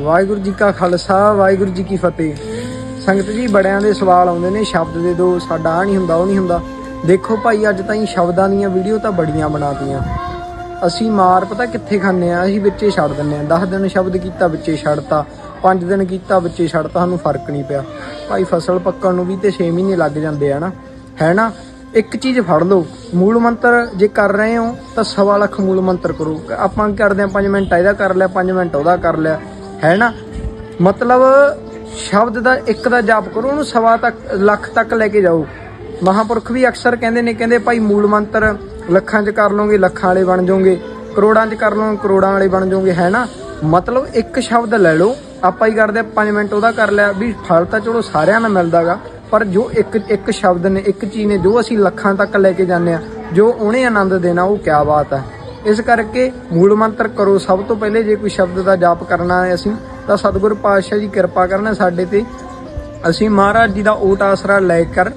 ਵਾਹਿਗੁਰੂ ਜੀ ਕਾ ਖਾਲਸਾ, ਵਾਹਿਗੁਰੂ ਜੀ ਕੀ ਫਤਿਹ। ਸੰਗਤ ਜੀ, ਬੜਿਆਂ ਦੇ ਸਵਾਲ ਆਉਂਦੇ ਨੇ, ਸ਼ਬਦ ਦੇ ਦੋ, ਸਾਡਾ ਆ ਨਹੀਂ ਹੁੰਦਾ, ਉਹ ਨਹੀਂ ਹੁੰਦਾ। ਦੇਖੋ ਭਾਈ, ਅੱਜ ਤਾਈਂ ਸ਼ਬਦਾਂ ਦੀਆਂ ਵੀਡੀਓ ਤਾਂ ਬੜੀਆਂ ਬਣਾਤੀਆਂ। ਅਸੀਂ ਮਾਰ ਪਤਾ ਕਿੱਥੇ ਖਾਂਦੇ ਆ ਅਸੀਂ ਵਿੱਚੇ ਛੱਡ ਦਿੰਨੇ ਆ 10 ਦਿਨ ਸ਼ਬਦ ਕੀਤਾ, ਵਿੱਚੇ ਛੱਡਤਾ। 5 ਦਿਨ ਕੀਤਾ, ਵਿੱਚੇ ਛੱਡਤਾ, ਸਾਨੂੰ ਫ਼ਰਕ ਨਹੀਂ ਪਿਆ। ਭਾਈ, ਫਸਲ ਪੱਕਣ ਨੂੰ ਵੀ ਤੇ 6 ਮਹੀਨੇ ਲੱਗ ਜਾਂਦੇ ਆ ਨਾ। ਹੈ ਨਾ? ਇੱਕ ਚੀਜ਼ ਫੜ ਲਓ। ਮੂਲ ਮੰਤਰ ਜੇ ਕਰ ਰਹੇ ਹੋ, ਤਾਂ ਸਵਾ ਲੱਖ ਮੂਲ ਮੰਤਰ ਕਰੋ। ਆਪਾਂ ਕੀ ਕਰਦੇ ਆ 5 ਮਿੰਟ ਇਹਦਾ ਕਰ ਲਿਆ 5 ਮਿੰਟ ਉਹਦਾ ਕਰ ਲਿਆ। ਹੈ ਨਾ? ਮਤਲਬ ਸ਼ਬਦ ਦਾ ਇੱਕ ਦਾ ਜਾਪ ਕਰੋ, ਉਹਨੂੰ ਸਵਾ ਤੱਕ, ਲੱਖ ਤੱਕ ਲੈ ਕੇ ਜਾਓ। ਮਹਾਪੁਰਖ ਵੀ ਅਕਸਰ ਕਹਿੰਦੇ ਨੇ, ਕਹਿੰਦੇ ਭਾਈ ਮੂਲ ਮੰਤਰ ਲੱਖਾਂ 'ਚ ਕਰ ਲਓਗੇ, ਲੱਖਾਂ ਵਾਲੇ ਬਣ ਜਾਓਗੇ, ਕਰੋੜਾਂ 'ਚ ਕਰ ਲਓਗੇ ਕਰੋੜਾਂ ਵਾਲੇ ਬਣ ਜਾਓਗੇ, ਹੈ ਨਾ? ਮਤਲਬ ਇੱਕ ਸ਼ਬਦ ਲੈ ਲਓ, ਆਪਾਂ ਹੀ ਕਰਦੇ 5 ਮਿੰਟ ਉਹਦਾ ਕਰ ਲਿਆ, ਵੀ ਫਲ ਤਾਂ ਚਲੋ ਸਾਰਿਆਂ ਨਾਲ ਮਿਲਦਾਗਾ, ਪਰ ਜੋ ਇੱਕ ਇੱਕ ਸ਼ਬਦ ਨੇ, ਇੱਕ ਚੀਜ਼ ਨੇ, ਜੋ ਅਸੀਂ ਲੱਖਾਂ ਤੱਕ ਲੈ ਕੇ ਜਾਂਦੇ ਆ ਜੋ ਉਹਨੇ ਆਨੰਦ ਦੇਣਾ, ਉਹ ਕਿਆ ਬਾਤ ਹੈ। ਇਸ ਕਰਕੇ ਮੂਲ ਮੰਤਰ ਕਰੋ। ਸਭ ਤੋਂ ਪਹਿਲੇ ਜੇ ਕੋਈ ਸ਼ਬਦ ਦਾ ਜਾਪ ਕਰਨਾ ਹੈ ਅਸੀਂ, ਤਾਂ ਸਤਿਗੁਰ ਪਾਤਸ਼ਾਹ ਜੀ ਕਿਰਪਾ ਕਰਨਾ ਸਾਡੇ ਤੇ। ਅਸੀਂ ਮਹਾਰਾਜ ਜੀ ਦਾ ਓਟ ਆਸਰਾ ਲੈ ਕਰ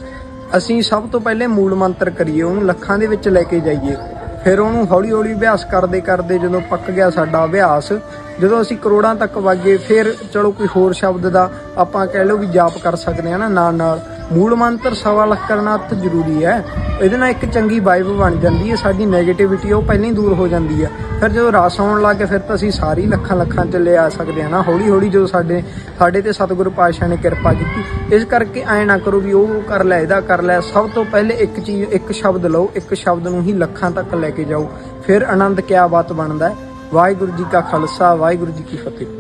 ਅਸੀਂ ਸਭ ਤੋਂ ਪਹਿਲੇ ਮੂਲ ਮੰਤਰ ਕਰੀਏ, ਉਹਨੂੰ ਲੱਖਾਂ ਦੇ ਵਿੱਚ ਲੈ ਕੇ ਜਾਈਏ। ਫਿਰ ਉਹਨੂੰ ਹੌਲੀ ਹੌਲੀ ਅਭਿਆਸ ਕਰਦੇ ਕਰਦੇ ਜਦੋਂ ਪੱਕ ਗਿਆ ਸਾਡਾ ਅਭਿਆਸ, ਜਦੋਂ ਅਸੀਂ ਕਰੋੜਾਂ ਤੱਕ ਵਾਗੇ ਫਿਰ ਚਲੋ ਕੋਈ ਹੋਰ ਸ਼ਬਦ ਦਾ ਆਪਾਂ ਕਹਿ ਲਓ ਵੀ ਜਾਪ ਕਰ ਸਕਦੇ ਹਾਂ ਨਾ ਨਾਲ ਨਾਲ ਮੂਲ ਮੰਤਰ ਸਵਾ ਲੱਖ ਕਰਨਾ ਤਾਂ ਜ਼ਰੂਰੀ ਹੈ। ਇਹਦੇ ਨਾਲ ਇੱਕ ਚੰਗੀ ਵਾਈਬ ਬਣ ਜਾਂਦੀ ਹੈ, ਸਾਡੀ 네ਗੇਟਿਵਿਟੀ ਉਹ ਪਹਿਲਾਂ ਹੀ ਦੂਰ ਹੋ ਜਾਂਦੀ ਹੈ। ਫਿਰ ਜਦੋਂ ਰਸ ਆਉਣ ਲੱਗ ਗਿਆ, ਫਿਰ ਤਾਂ ਅਸੀਂ ਸਾਰੀ ਲੱਖਾਂ ਲੱਖਾਂ ਚ ਲੈ ਆ ਸਕਦੇ ਹਾਂ ਨਾ। ਹੌਲੀ ਹੌਲੀ ਜਦੋਂ ਸਾਡੇ ਸਾਡੇ ਤੇ ਸਤਿਗੁਰੂ ਪਾਤਸ਼ਾਹ ਨੇ ਕਿਰਪਾ ਕੀਤੀ, ਇਸ ਕਰਕੇ ਐ ਨਾ ਕਰੋ ਵੀ ਉਹ ਕਰ ਲੈ, ਇਹਦਾ ਕਰ ਲੈ। ਸਭ ਤੋਂ ਪਹਿਲੇ ਇੱਕ ਚੀਜ਼, ਇੱਕ ਸ਼ਬਦ ਲਓ, ਇੱਕ ਸ਼ਬਦ ਨੂੰ ਹੀ ਲੱਖਾਂ ਤੱਕ ਲੈ ਕੇ ਜਾਓ। ਫਿਰ ਆਨੰਦ ਕਿਆ ਬਾਤ ਬਣਦਾ ਵਾਹਿਗੁਰੂ ਜੀ ਕਾ ਖਾਲਸਾ, ਵਾਹਿਗੁਰੂ ਜੀ ਕੀ ਫਤਿਹ।